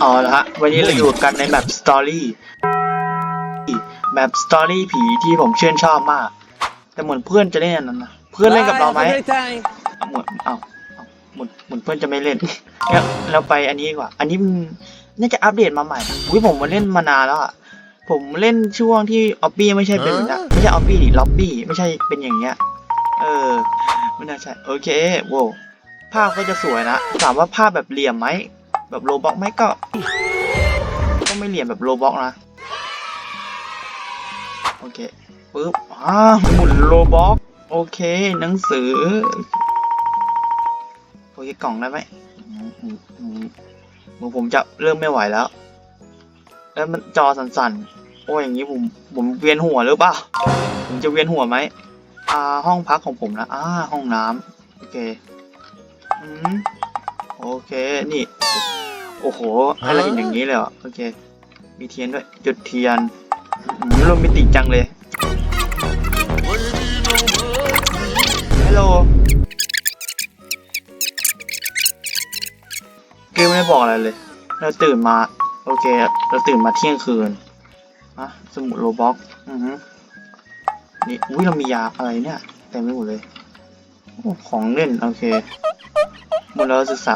เอาละฮะ วันนี้เราอยู่กันในแมปสตอรี่แมปสตอรี่ผีที่ผมชื่นชอบมาก แต่เหมือนเพื่อนจะเล่นอันนั้นนะเพื่อนเล่นกับเราไหมอาเหมือนเอาเอาหมือนเหมือนเพื่อนจะไม่เล่นแล้วเราไปอันนี้ดีกว่า อันนี้มันน่าจะอัปเดตมาใหม่นะอุ้ยผมมาเล่นมานานแล้วอะผมเล่นช่วงที่ออฟบี้ไม่ใช่เป็นแบบนี้ไม่ใช่ออฟบี้ดิล็อบบี้ไม่ใช่เป็นอย่างเงี้ย เออ ไม่น่าใช่โอเคโว้ภาพก็จะสวยนะ ถามว่าภาพแบบเหลี่ยมไหม แบบโลบ็อกไหมก็ ก็ไม่เหลี่ยมแบบโลบ็อกนะ โอเคปึ๊บอ่าหมุนโลบ็อกโอเค หนังสือ โอเค กล่องได้ไหมมือผมจะเริ่มไม่ไหวแล้ว แล้วมันจอสั่นๆ โอ้ยอย่างนี้ผม ผมเวียนหัวหรือเปล่า ผมจะเวียนหัวไหม อ่าห้องพักของผมนะอ่าห้องน้ำโอเคอืมโอเคนี่โอ้โหให้เราเห็นอย่างนี้เลยเหรอโอเค มีเทียนด้วย จุดเทียนอืมโรแมนติกจังเลยฮัลโหลเกมไม่ได้บอกอะไรเลย เราตื่นมา โอเค เราตื่นมาเที่ยงคืนอะสมุดโรบ็อกอือฮึ นี่อุ้ยเรามียาอะไรเนี่ยเต็มไปหมดเลยโอ้ของเล่นโอเคหมดแล้วศึกษา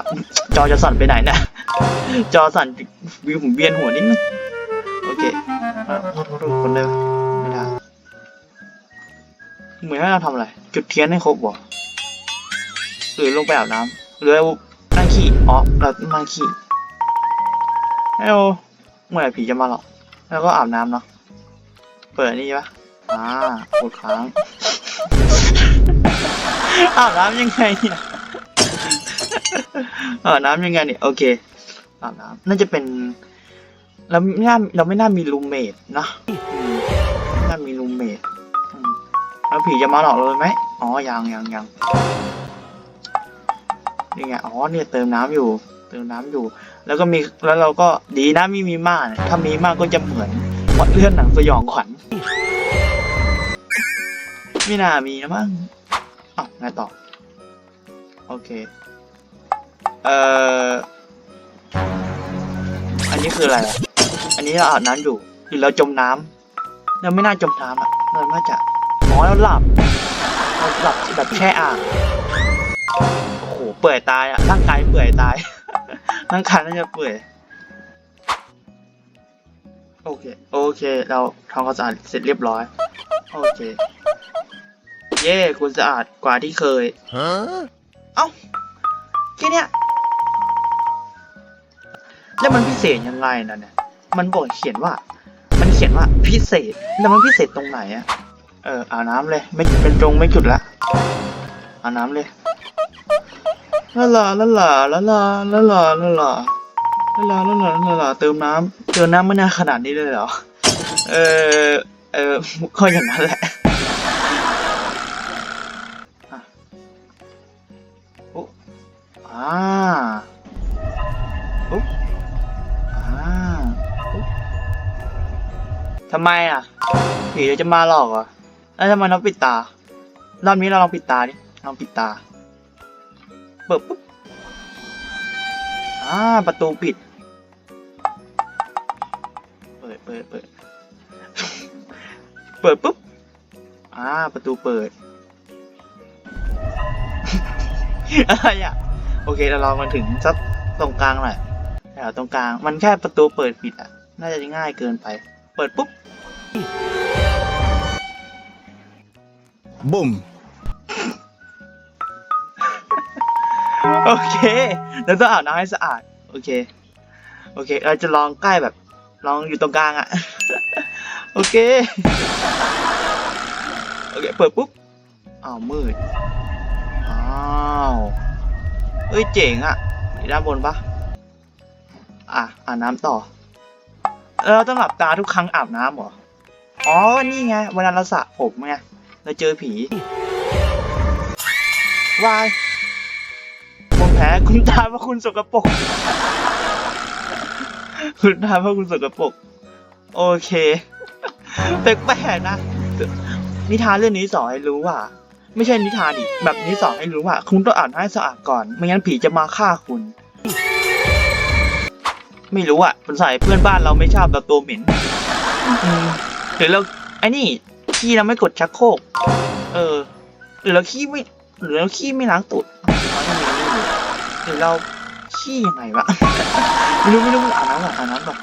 จอจะสั่นไปไหนนะจอสั่นวิวผมเวียนหัวนิดนึงโอเคอะทุกคนเลยไม่ได้เหมือนให้เราทำอะไร จุดเทียนให้ครบบ่หรือลงไปอาบน้ำหรือเรานั่งขี้อ๋อเรานั่งขี้ไอ้โอเมื่อไหร่ผีจะมาหรอกแล้วก็อาบน้ำเนาะเปิดนี่ปะ อ่ากดค้างอาบน้ำยังไงเนี่ยอาบน้ำยังไงเนี่ยโอเคอาบน้ำน่าจะเป็นเราไม่น่าเราไม่น่ามีรูมเมทนะอืมไม่น่ามีรูมเมทอืมแล้วผีจะมาหลอกเราเลยไหมอ๋อยังยังยังนี่ไงอ๋อเนี่ยเติมน้ำอยู่ เติมน้ำอยู่ แล้วก็มีแล้วเราก็ดีนะไม่มีม่านถ้ามีม่านก็จะเหมือนวัดเลื่อนหนังสยองขวัญ ไม่น่ามีนะมั้งอ้าวไงต่อ โอเค เอ่อ อันนี้คืออะไรอะ อันนี้เราอาบน้ำอยู่ หรือเราจมน้ำเราไม่น่าจมน้ำอะเราน่าจะอ๋อแล้วหลับเราหลับแบบแช่อ่างโอ้โห เปื่อยตายอะร่างกายเปื่อยตาย ร่างกายน่าจะเปื่อยโอเค โอเค เราทำความสะอาดเสร็จเรียบร้อย โอเค เย้คุณสะอาดกว่าที่เคย Huh? เอ้าแค่เนี้ยแล้วมันพิเศษยังไงนะเนี่ย มันบอกเขียนว่า มันเขียนว่าพิเศษ แล้วมันพิเศษตรงไหนอะเอออาบน้ำเลย ไม่เป็นจงไม่จุดละอาบน้ำเลยละลาละลาละลาละลาละลาละลาละลาละลาเติมน้ำเติมน้ำไม่น่าขนาดนี้เลยเหรอ เออเออก็อย่างนั้นแหละอะ อ่าอุ๊บอ่าอุ๊บทำไมอะ ผีจะมาหลอกเหรอ แล้วทำไมเราปิดตา รอบนี้เราลองปิดตาดิ ลองปิดตา เปิดปุ๊บ อ่า ประตูปิด เปิดเปิดเปิด เปิดปุ๊บ อ่า ประตูเปิด อะไรอะ โอเคเราลองมาถึงสักตรงกลางหน่อยแถวตรงกลาง มันแค่ประตูเปิดปิดอะ น่าจะง่ายเกินไป เปิดปุ๊บ Boom. โอเคเราต้องอาบน้ำให้สะอาด โอเค โอเค เราจะลองใกล้แบบ ลองอยู่ตรงกลางอะโอเค โอเค เปิดปุ๊บ อ้าวมืด อ้าว เอ้ยเจ๋งอะด้านบนปะอะอาบน้ำต่อเราต้องหลับตาทุกครั้งอาบน้ำเหรอ อ๋อ นี่ไงเวลาเราสระผมไง เราเจอผี วายผมแพ้คุณตาเพราะคุณสกปรก คุณตาเพราะคุณสกปรก โอเค แปลกๆนะ นิทานเรื่องนี้สอนให้รู้ว่า ไม่ใช่นิทานดิแบบนี้สอนให้รู้ว่า คุณต้องอาบน้ำให้สะอาดก่อน ไม่งั้นผีจะมาฆ่าคุณ ไม่รู้อะมันใส่เพื่อนบ้านเราไม่ชอบเราตัวเหม็นอืมหรือเราไอ้นี่ขี้เราไม่กดชักโครกเออ หรือเราขี้ไม่ หรือเราขี้ไม่ล้างตูดอ๋อยังมีนี่อยู่หรือเราขี้ยังไงวะไม่รู้ไม่รู้อ่านน้ำก่อนอ่านน้ำก่อน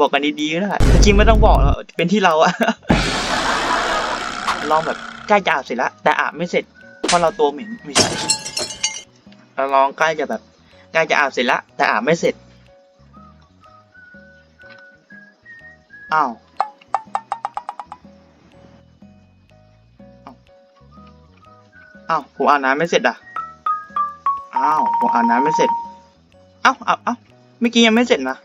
บอกกันดีๆก็ได้จริงไม่ต้องบอกหรอกเป็นที่เราอะ ลองแบบใกล้จะอาบเสร็จแล้วแต่อาบไม่เสร็จ เพราะเราตัวเหม็นไม่ใช่เราลองใกล้จะแบบใกล้จะอาบเสร็จแล้วแต่อาบไม่เสร็จอ้าวอ้าวผมอาบน้ำไม่เสร็จอะอ้าวผมอาบน้ำไม่เสร็จเอ้าเอ้าเอ้าเมื่อกี้ยังไม่เสร็จนะ